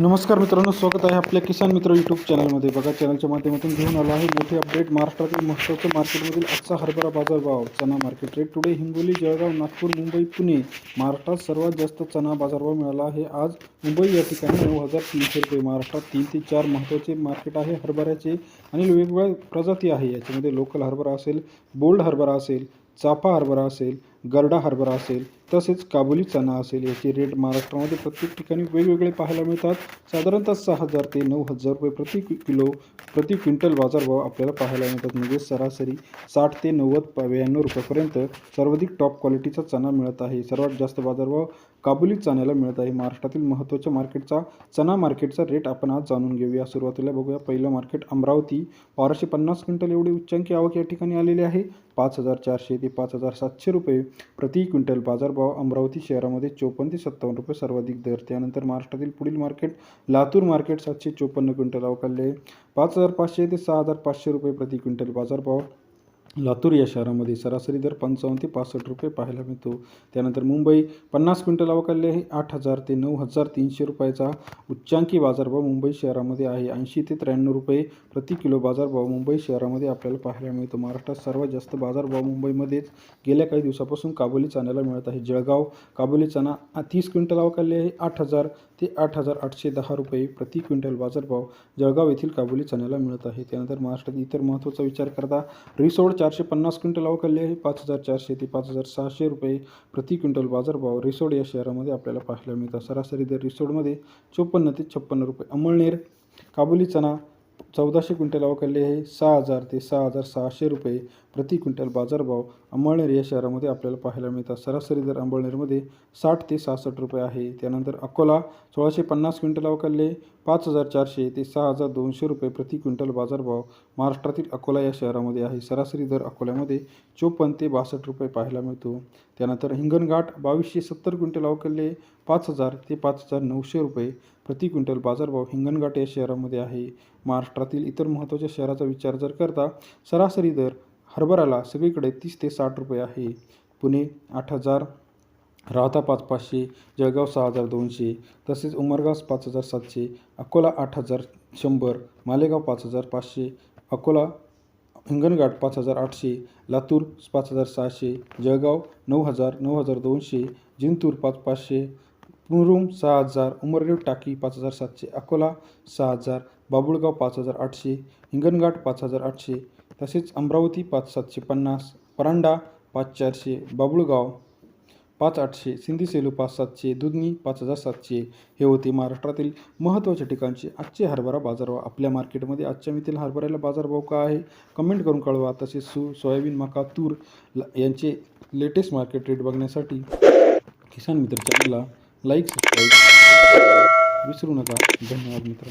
नमस्कार मित्रांनो स्वागत आहे आपल्या किसान मित्र यूट्यूब चॅनलमध्ये बघा चॅनलच्या माध्यमातून घेऊन आलो आहे मोठे अपडेट महाराष्ट्रातील महत्त्वाच्या मार्केटमधील आजचा हरभरा बाजारभाव chana market rate today Hingoli Jalgaon Nagpur Mumbai Pune महाराष्ट्रात सर्वात जास्त चना बाजारभाव मिळाला आहे. आज मुंबई या ठिकाणी नऊ हजार तीनशे रुपये. महाराष्ट्रात तीन ते चार महत्त्वाचे मार्केट आहे हरभऱ्याचे आणि वेगवेगळ्या प्रजाती आहे. याच्यामध्ये लोकल हरभरा असेल बोल्ड हरभरा असेल चाफा हरभरा असेल गरडा हरभरा असेल तसेच काबुली चना असेल याचे रेट महाराष्ट्रामध्ये प्रत्येक ठिकाणी वेगवेगळे पाहायला मिळतात. साधारणतः सहा हजार ते नऊ हजार रुपये प्रति किलो प्रति क्विंटल बाजारभाव आपल्याला पाहायला मिळतात. म्हणजे सरासरी साठ ते नव्वद ब्याण्णव रुपयापर्यंत सर्वाधिक टॉप क्वालिटीचा चना मिळत आहे. सर्वात जास्त बाजारभाव काबुली चण्याला मिळत आहे. महाराष्ट्रातील महत्त्वाच्या मार्केटचा चना मार्केटचा रेट आपण आज जाणून घेऊया. सुरुवातीला बघूया. पहिलं मार्केट अमरावती. बाराशे पन्नास क्विंटल एवढी उच्चांकी आवक या ठिकाणी आलेली आहे. पाच हजार चारशे ते पाच हजार सातशे रुपये प्रति क्विंटल बाजारभाव अमरावती शहरामध्ये चोपन्न ते सत्तावन्न रुपये सर्वाधिक दर. त्यानंतर महाराष्ट्रातील पुढील मार्केट लातूर मार्केट सातशे चोपन्न क्विंटल अवकालले पाच हजार पाचशे ते सहा हजार पाचशे रुपये प्रति क्विंटल बाजारभाव. लातूर या शहरामध्ये सरासरी दर पंचावन्न ते पासष्ट रुपये पाहायला मिळतो. त्यानंतर मुंबई पन्नास क्विंटल अवकाल्य आहे आठ हजार ते नऊ हजार तीनशे रुपयाचा उच्चांकी बाजारभाव मुंबई शहरामध्ये आहे. ऐंशी ते त्र्याण्णव रुपये प्रति किलो बाजारभाव मुंबई शहरामध्ये आपल्याला पाहायला मिळतो. महाराष्ट्रात सर्वात जास्त बाजारभाव मुंबईमध्येच गेल्या काही दिवसापासून काबुली चण्याला मिळत आहे. जळगाव काबुली चणा तीस क्विंटल अवकाल्य आहे आठ हजार ते आठ हजार आठशे दहा रुपये प्रति क्विंटल बाजारभाव जळगाव येथील काबुली चण्याला मिळत आहे. त्यानंतर महाराष्ट्रात इतर महत्त्वाचा विचार करता रिसोड चारशे पन्नास क्विंटल अवकालले आहे. पाच हजार चारशे ते पाच हजार सहाशे रुपये प्रति क्विंटल बाजारभाव रिसोड या शहरामध्ये आपल्याला पाहायला मिळतात. सरासरी दर रिसोडमध्ये चोपन्न ते छप्पन्न रुपये. अमळनेर काबुली चना चौदाशे क्विंटल अवकालले आहे. सहा हजार ते सहा हजार सहाशे रुपये प्रति क्विंटल बाजारभाव अंबळनेर या शहरामध्ये आपल्याला पाहायला मिळतात. सरासरी दर अंबळनेरमध्ये साठ ते सहासष्ट रुपये आहे. त्यानंतर अकोला सोळाशे पन्नास क्विंटल अवकालले पाच हजार चारशे ते सहा हजार दोनशे रुपये प्रति क्विंटल बाजारभाव महाराष्ट्रातील अकोला या शहरामध्ये आहे. सरासरी दर अकोल्यामध्ये चोपन्न ते बासष्ट रुपये पाहायला मिळतो. त्यानंतर हिंगणघाट बावीसशे सत्तर क्विंटल अवकालले पाच हजार ते पाच हजार नऊशे रुपये प्रति क्विंटल बाजारभाव हिंगणघाट या शहरामध्ये आहे. महाराष्ट्रातील इतर महत्त्वाच्या शहराचा विचार जर करता सरासरी दर हरभराला सगळीकडे तीस ते साठ रुपये आहे. पुणे आठ हजार राहता पाच पाचशे जळगाव सहा हजार दोनशे तसेच उमरगाव पाच हजार सातशे अकोला आठ हजार शंभर मालेगाव पाच हजार पाचशे अकोला हिंगणघाट पाच हजार आठशे लातूर पाच हजार सहाशे जळगाव नऊ हजार नऊ हजार दोनशे जिंतूर पाच पाचशे मुरुम सहा हजार उमररेव टाकी पाच हजार सातशे अकोला सहा हजार बाबुळगाव पाच हजार आठशे हिंगणघाट पाच हजार आठशे तसेच अमरावती पाच सातशे पन्नास परांडा पाच चारशे बाबुळगाव पाच आठशे सिंधी सेलू पाच सातशे दुधनी पाच हजार सातशे. हे होते महाराष्ट्रातील महत्त्वाच्या ठिकाणचे आजचे हरभरा बाजारभाव. आपल्या मार्केटमध्ये आजच्या मितीला हरभऱ्याला बाजारभाव का आहे? कमेंट करून कळवा. तसेच सू सोयाबीन मका तूर ल- यांचे लेटेस्ट मार्केट रेट बघण्यासाठी किसान मित्र चॅनलला लाईक सबस्क्राईब विसरू नका. धन्यवाद मित्र